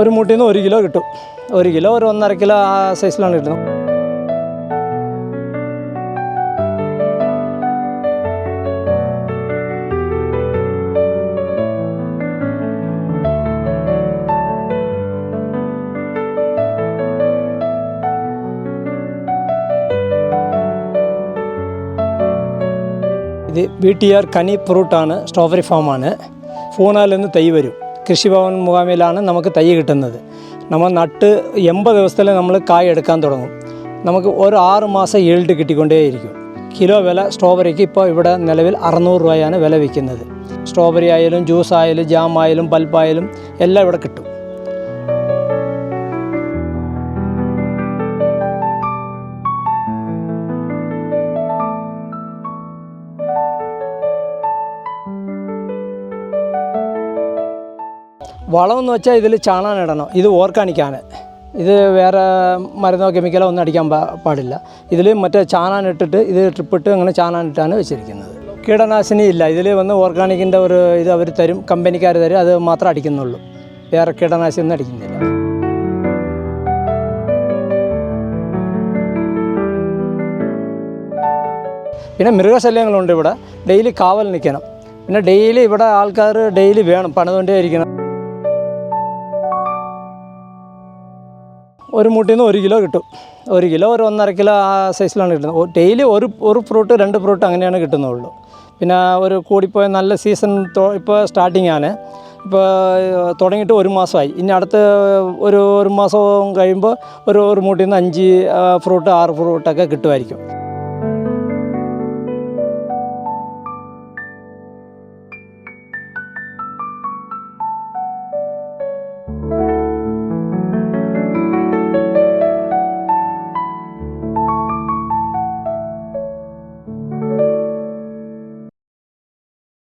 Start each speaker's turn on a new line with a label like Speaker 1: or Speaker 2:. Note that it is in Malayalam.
Speaker 1: ഒരു മുട്ടിൽ നിന്ന് ഒരു കിലോ കിട്ടും. ഒരു കിലോ ഒരു ഒന്നര കിലോ ആ സൈസിലാണ് കിട്ടുന്നത്. ഇത് ബി ടി ആർ കനി ഫ്രൂട്ടാണ് സ്ട്രോബെറി ഫാമാണ് പൂനാലിൽ തൈ വരും. കൃഷിഭവൻ മുഖാമിലാണ് നമുക്ക് തൈ കിട്ടുന്നത്. നമ്മൾ നട്ട് എൺപത് ദിവസത്തിൽ നമ്മൾ കായ എടുക്കാൻ തുടങ്ങും. നമുക്ക് ഒരു ആറ് മാസം ഈൽഡ് കിട്ടിക്കൊണ്ടേയിരിക്കും. കിലോ വില സ്ട്രോബെറിക്ക് ഇപ്പോൾ ഇവിടെ നിലവിൽ അറുന്നൂറ് രൂപയാണ് വില വിൽക്കുന്നത്. സ്ട്രോബെറി ആയാലും ജ്യൂസ് ആയാലും ജാം ആയാലും ബൾബായാലും എല്ലാം ഇവിടെ കിട്ടും. വളമെന്ന് വെച്ചാൽ ഇതിൽ ചാണാൻ ഇടണം. ഇത് ഓർഗാനിക്കാണ്. ഇത് വേറെ മരുന്നോ കെമിക്കലോ ഒന്നും അടിക്കാൻ പാടില്ല. ഇതിൽ മറ്റേ ചാണാൻ ഇട്ടിട്ട് ഇത് ട്രിപ്പിട്ട് അങ്ങനെ ചാണാൻ ഇട്ടാണ് വെച്ചിരിക്കുന്നത്. കീടനാശിനി ഇല്ല. ഇതിൽ വന്ന് ഓർഗാനിക്കിന്റെ ഒരു ഇത് അവർ തരും കമ്പനിക്കാർ തരും അത് മാത്രം അടിക്കുന്നുള്ളൂ. വേറെ കീടനാശിനി ഒന്നും അടിക്കുന്നില്ല. പിന്നെ മൃഗശല്യങ്ങളുണ്ട് ഇവിടെ. ഡെയിലി കാവൽ നിൽക്കണം പിന്നെ ഡെയിലി ഇവിടെ ആൾക്കാർ ഡെയിലി വേണം. പണിതുകൊണ്ടേ ഇരിക്കണം ഒരു മൂട്ടിൽ നിന്ന് ഒരു കിലോ കിട്ടും. ഒരു കിലോ ഒരു ഒന്നര കിലോ ആ സൈസിലാണ് കിട്ടുന്നത്. ഡെയിലി ഒരു ഒരു ഫ്രൂട്ട് രണ്ട് ഫ്രൂട്ട് അങ്ങനെയാണ് കിട്ടുന്നുള്ളൂ. പിന്നെ ഒരു കൂടിപ്പോയ നല്ല സീസൺ ഇപ്പോൾ സ്റ്റാർട്ടിംഗ് ആണ് ഇപ്പോൾ തുടങ്ങിയിട്ട് ഒരു മാസമായി. ഇനി അടുത്ത ഒരു ഒരു മാസം കഴിയുമ്പോൾ ഒരു ഒരു മൂട്ടിൽ നിന്ന് അഞ്ച് ഫ്രൂട്ട് ആറ് ഫ്രൂട്ടൊക്കെ കിട്ടുമായിരിക്കും.